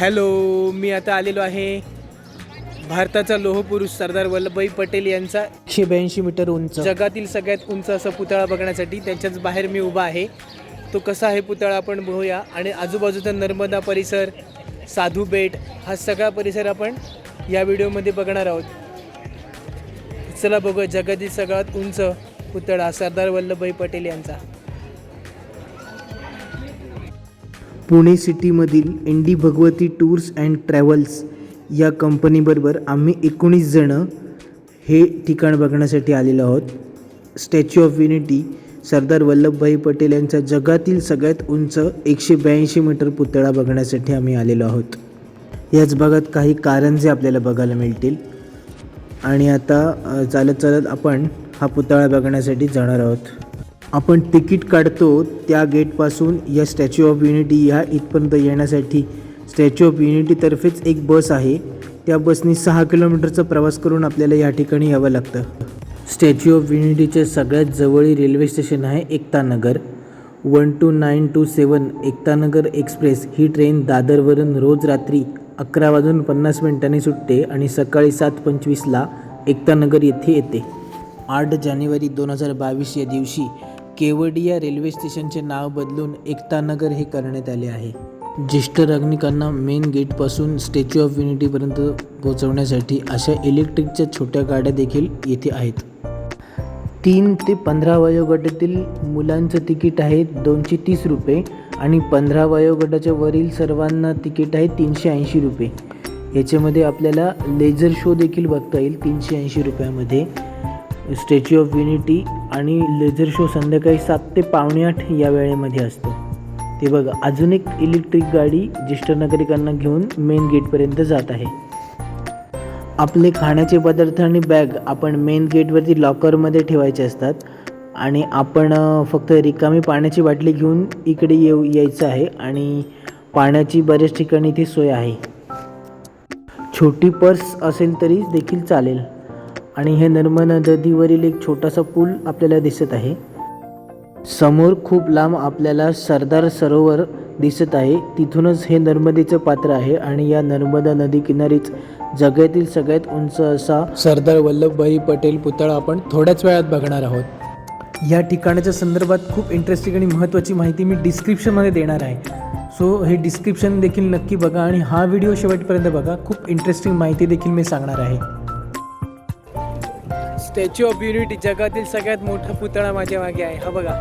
Hello मी आता आलेलो आहे भारताचा लोहपुरुष सरदार वल्लभभाई पटेल यांचा एकशे ब्याऐंशी मीटर उंच. जगातील सगळ्यात उंच असा पुतळा बघण्यासाठी त्यांच्याच बाहेर मी उभा आहे. तो कसा आहे पुतळा आपण बघूया. आणि आजूबाजूचा नर्मदा परिसर साधू बेट हा सगळा परिसर आपण या व्हिडिओमध्ये बघणार आहोत. चला बघूया जगातील सगळ्यात उंच पुतळा सरदार वल्लभभाई पटेल यांचा. Pune सिटीमधील N D Bhagwati tours and travels या कंपनीबरोबर आम्ही एकोणीस जणं हे ठिकाण बघण्यासाठी आलेलो आहोत. Statue of Unity Sardar Vallabhbhai Patel यांचा जगातील सगळ्यात उंच एकशे ब्याऐंशी मीटर पुतळा बघण्यासाठी आम्ही आलेलो आहोत. याच भागात काही कारंजे आपल्याला बघायला मिळतील. आणि आता चालत चालत आपण हा पुतळा बघण्यासाठी जाणार आहोत. आपण तिकीट काढतो त्या गेटपासून या स्टॅच्यू ऑफ युनिटी ह्या इथपर्यंत येण्यासाठी. स्टॅच्यू ऑफ युनिटीतर्फेच एक बस आहे. त्या बसनी सहा किलोमीटरचा प्रवास करून आपल्याला या ठिकाणी यावं लागतं. स्टॅच्यू ऑफ युनिटीच्या सगळ्यात जवळी रेल्वे स्टेशन आहे Ektanagar one two nine two seven Ektanagar express ही ट्रेन दादरवरून रोज रात्री अकरा वाजून पन्नास मिनिटांनी सुटते आणि सकाळी सात पंचवीसला एकतानगर येथे येते. आठ जानेवारी दोन हजार बावीस या दिवशी केवडिया रेल्वे स्टेशनचे नाव बदलून एकतानगर हे करण्यात आले आहे. ज्येष्ठ नागरिकांना मेन गेटपासून स्टॅच्यू ऑफ युनिटीपर्यंत पोहोचवण्यासाठी अशा इलेक्ट्रिकच्या छोट्या गाड्या देखील येथे आहेत. तीन ते पंधरा वयोगटातील मुलांचं तिकीट आहे दोनशे तीस रुपये आणि पंधरा वयोगटाच्या वरील सर्वांना तिकीट आहे तीनशे ऐंशी रुपये. याच्यामध्ये आपल्याला लेझर शो देखील बघता येईल तीनशे ऐंशी रुपयामध्ये. स्टॅच्यू ऑफ युनिटी आणि लेझर शो संध्याकाळी सात ते पावणे आठ या वेळेमध्ये असतो. ते बघा अजून एक इलेक्ट्रिक गाडी ज्येष्ठ नागरिकांना घेऊन मेन गेटपर्यंत जात आहे. आपले खाण्याचे पदार्थ आणि बॅग आपण मेन गेटवरती लॉकरमध्ये ठेवायचे असतात आणि आपण फक्त रिकामी पाण्याची बाटली घेऊन इकडे येऊ यायचं आहे आणि पाण्याची बऱ्याच ठिकाणी इथे सोय आहे. छोटी पर्स असेल तरी देखील चालेल. आणि हे नर्मदा नदीवरील एक छोटासा पूल आपल्याला दिसत आहे. समोर खूप लांब आपल्याला सरदार सरोवर दिसत आहे. तिथूनच हे नर्मदेचं पात्र आहे आणि या नर्मदा नदी किनारीच जगातील सगळ्यात उंच असा सरदार वल्लभभाई पटेल पुतळा आपण थोड्याच वेळात बघणार आहोत. या ठिकाणाच्या संदर्भात खूप इंटरेस्टिंग आणि महत्त्वाची माहिती मी डिस्क्रिप्शनमध्ये देणार आहे. सो हे डिस्क्रिप्शन देखील नक्की बघा आणि हा व्हिडिओ शेवटपर्यंत बघा. खूप इंटरेस्टिंग माहिती देखील मी सांगणार आहे. स्टॅच्यू ऑफ युनिटी जगातील सगळ्यात मोठा पुतळा माझ्या मागे आहे. हा बघा.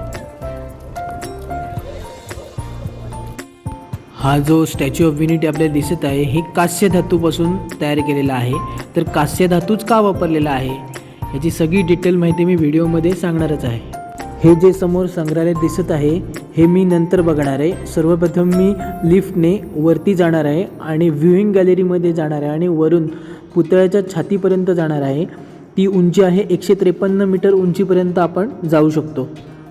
हा जो स्टॅच्यू ऑफ युनिटी आपल्याला दिसत आहे हे कास्य धातूपासून तयार केलेला आहे. तर कास्य धातूच का वापरलेला आहे? याची सगळी डिटेल माहिती मी व्हिडिओमध्ये सांगणारच आहे. हे जे समोर संग्रहालय दिसत आहे हे मी नंतर बघणार आहे. सर्वप्रथम मी लिफ्टने वरती जाणार आहे आणि व्ह्यूइंग गॅलरीमध्ये जाणार आहे आणि वरून पुतळ्याच्या छातीपर्यंत जाणार आहे. ती उंची आहे एकशे त्रेपन्न मीटर उंचीपर्यंत आपण जाऊ शकतो.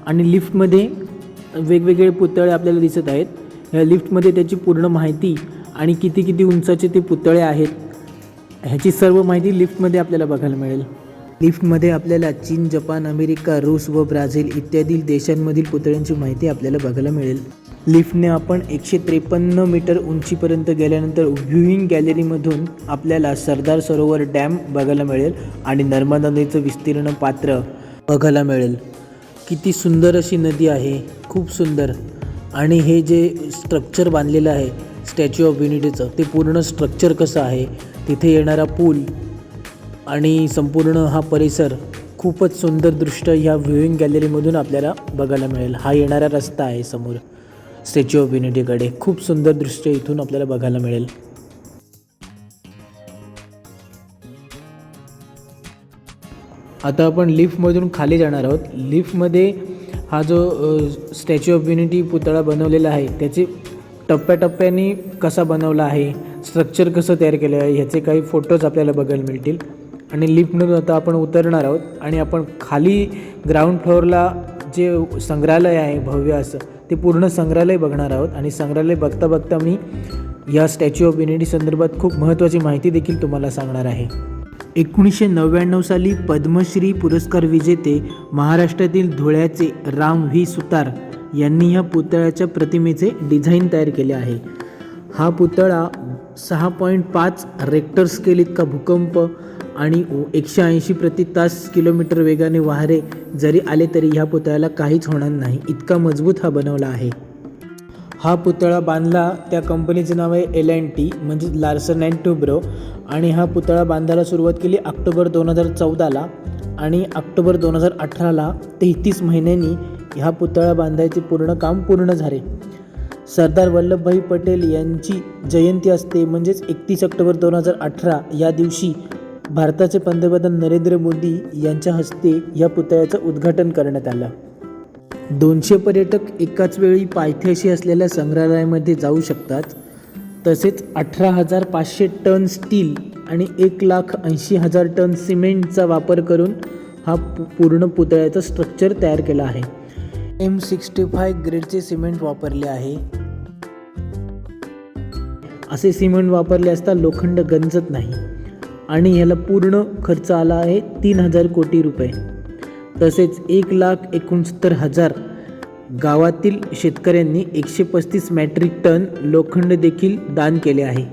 आणि लिफ्टमध्ये वेगवेगळे पुतळे आपल्याला दिसत आहेत. या लिफ्टमध्ये त्याची पूर्ण माहिती आणि किती किती उंचाचे ते पुतळे आहेत ह्याची सर्व माहिती लिफ्टमध्ये आपल्याला बघायला मिळेल. लिफ्टमध्ये आपल्याला चीन जपान अमेरिका रूस व ब्राझील इत्यादी देशांमधील पुतळ्यांची माहिती आपल्याला बघायला मिळेल. लिफ्टने आपण एकशे त्रेपन्न मीटर उंचीपर्यंत गेल्यानंतर व्ह्यूईंग गॅलरीमधून आपल्याला सरदार सरोवर डॅम बघायला मिळेल आणि नर्मदा नदीचं विस्तीर्ण पात्र बघायला मिळेल. किती सुंदर अशी नदी आहे खूप सुंदर. आणि हे जे स्ट्रक्चर बांधलेलं आहे स्टॅच्यू ऑफ युनिटीचं ते पूर्ण स्ट्रक्चर कसं आहे तिथे येणारा पूल आणि संपूर्ण हा परिसर खूपच सुंदर दृष्ट ह्या व्ह्यूईंग गॅलरीमधून आपल्याला बघायला मिळेल. हा येणारा रस्ता आहे समोर. स्टॅच्यू ऑफ युनिटीकडे खूप सुंदर दृश्य इथून आपल्याला बघायला मिळेल. आता आपण लिफ्टमधून खाली जाणार आहोत. लिफ्टमध्ये हा जो स्टॅच्यू ऑफ युनिटी पुतळा बनवलेला आहे त्याचे टप्प्याटप्प्याने कसा बनवला आहे स्ट्रक्चर कसं तयार केलं आहे ह्याचे काही फोटोज आपल्याला बघायला मिळतील. आणि लिफ्टमधून आता आपण उतरणार आहोत आणि आपण खाली ग्राउंड फ्लोअरला जे संग्रहालय आहे भव्य असं ते पूर्ण संग्रहालय बघणार आहोत. आणि संग्रहालय बघता बघता मी या स्टॅच्यू ऑफ युनिटी संदर्भात खूप महत्त्वाची माहिती देखील तुम्हाला सांगणार आहे. एकोणीसशे नव्याण्णव साली पद्मश्री पुरस्कार विजेते महाराष्ट्रातील धुळ्याचे राम व्ही. सुतार यांनी ह्या पुतळ्याच्या प्रतिमेचे डिझाईन तयार केले आहे. हा पुतळा सहा पॉईंट पाच रेक्टर स्केल इतका भूकंप आणि एकशे ऐंशी प्रति तास किलोमीटर वेगाने वारे जरी आले तरी ह्या पुतळ्याला काहीच होणार नाही. इतका मजबूत हा बनवला आहे. हा पुतळा बांधला त्या कंपनीचं नाव आहे एल अँड टी म्हणजे लार्सन अँड टुब्रो आणि हा पुतळा बांधायला सुरुवात केली ऑक्टोबर दोन हजार चौदाला आणि ऑक्टोबर दोन हजार अठराला तेहतीस महिन्यांनी ह्या पुतळा बांधायचे पूर्ण काम पूर्ण झाले. सरदार वल्लभभाई पटेल यांची जयंती असते म्हणजेच एकतीस ऑक्टोबर दोन हजार अठरा या दिवशी भारताचे पंतप्रधान नरेंद्र मोदी यांच्या हस्ते या पुतळ्याचं उद्घाटन करण्यात आलं. दोनशे पर्यटक एकाच वेळी पायथ्याशी असलेल्या संग्रहालयामध्ये जाऊ शकतात. तसेच अठरा हजार पाचशे टन स्टील आणि एक लाख ऐंशी हजार टन सिमेंटचा वापर करून हा पूर्ण पुतळ्याचं स्ट्रक्चर तयार केला आहे. एम सिक्स्टी फाय ग्रेडचे सिमेंट वापरले आहे. असे सिमेंट वापरले असता लोखंड गंजत नाही. आणि ह्याला पूर्ण खर्च आला आहे तीन हजार कोटी रुपये. तसेच एक लाख एकोणसत्तर हजार गावातील शेतकऱ्यांनी एकशे पस्तीस मॅट्रिक टन लोखंड देखील दान केले आहे.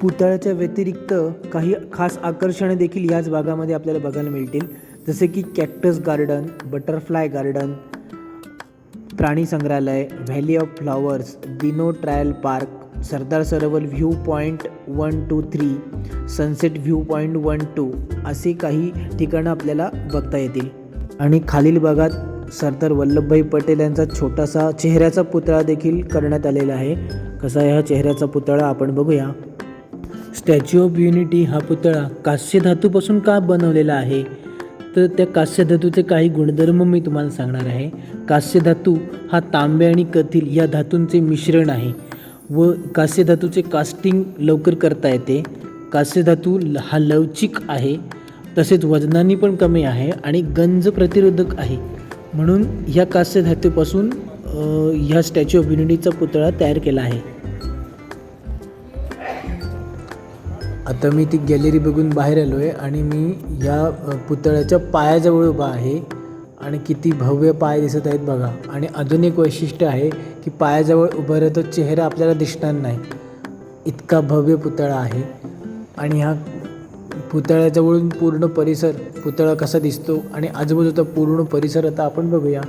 पुतळ्याच्या व्यतिरिक्त काही खास आकर्षणं देखील याच भागामध्ये आपल्याला बघायला मिळतील. जसे की कॅक्टस गार्डन बटरफ्लाय गार्डन प्राणी संग्रहालय valley of flowers dino trail park Sardar Sarovar view point one two three sunset view point one two असे काही ठिकाणं आपल्याला बघता येतील. आणि खालील भागात सरदार वल्लभभाई पटेल यांचा छोटासा चेहऱ्याचा पुतळा देखील करण्यात आलेला आहे. कसा आहे हा चेहऱ्याचा पुतळा आपण बघूया. स्टॅच्यू ऑफ युनिटी हा पुतळा कास्य धातूपासून का बनवलेला आहे? तर त्या कास्य धातूचे काही गुणधर्म मी तुम्हाला सांगणार आहे. कास्य धातू हा तांबे आणि कथील या धातूंचे मिश्रण आहे. व कांस्य धातूचे कास्टिंग लवकर करता येते. कांस्य धातू ल- हा लवचिक आहे. तसेच वजनाने पण कमी आहे आणि गंज प्रतिरोधक आहे. म्हणून ह्या कांस्य धातूपासून ह्या स्टॅच्यू ऑफ युनिटीचा पुतळा तयार केला आहे. आता मी ती गॅलरी बघून बाहेर आलो आहे आणि मी या पुतळ्याच्या पायाजवळ उभा आहे. आणि किती भव्य पाय दिसत आहेत बघा. आणि अजून एक वैशिष्ट्य आहे की पायाजवळ उभं राहतो चेहरा आपल्याला दिसणार नाही. इतका भव्य पुतळा आहे. आणि ह्या पुतळ्याजवळून पूर्ण परिसर पुतळा कसा दिसतो आणि आजूबाजूचा पूर्ण परिसर आता आपण बघूया.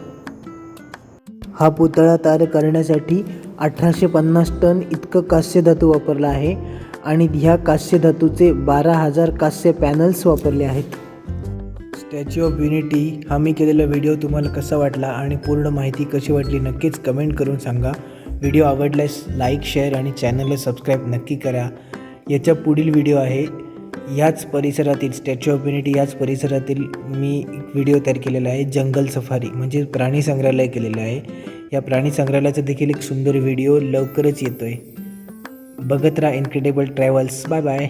हा पुतळा तयार करण्यासाठी अठराशे पन्नास टन इतकं कास्य धातू वापरला आहे. आणि ह्या कास्य धातूचे बारा हजार कास्य पॅनल्स वापरले आहेत. स्टॅच्यू ऑफ युनिटी हा मी केलेला व्हिडिओ तुम्हाला कसा वाटला आणि पूर्ण माहिती कशी वाटली नक्कीच कमेंट करून सांगा. व्हिडिओ आवडल्यास लाईक शेअर आणि चॅनलला सबस्क्राईब नक्की करा. याच्या पुढील व्हिडिओ आहे. याच परिसरातील स्टॅच्यू ऑफ युनिटी याच परिसरातील मी व्हिडिओ तयार केलेला आहे. जंगल सफारी म्हणजे प्राणी संग्रहालय केलेलं आहे. या प्राणी संग्रहालयाचा देखील एक सुंदर व्हिडिओ लवकरच येतो आहे बघत राहा इन्क्रेडिबल ट्रॅव्हल्स बाय बाय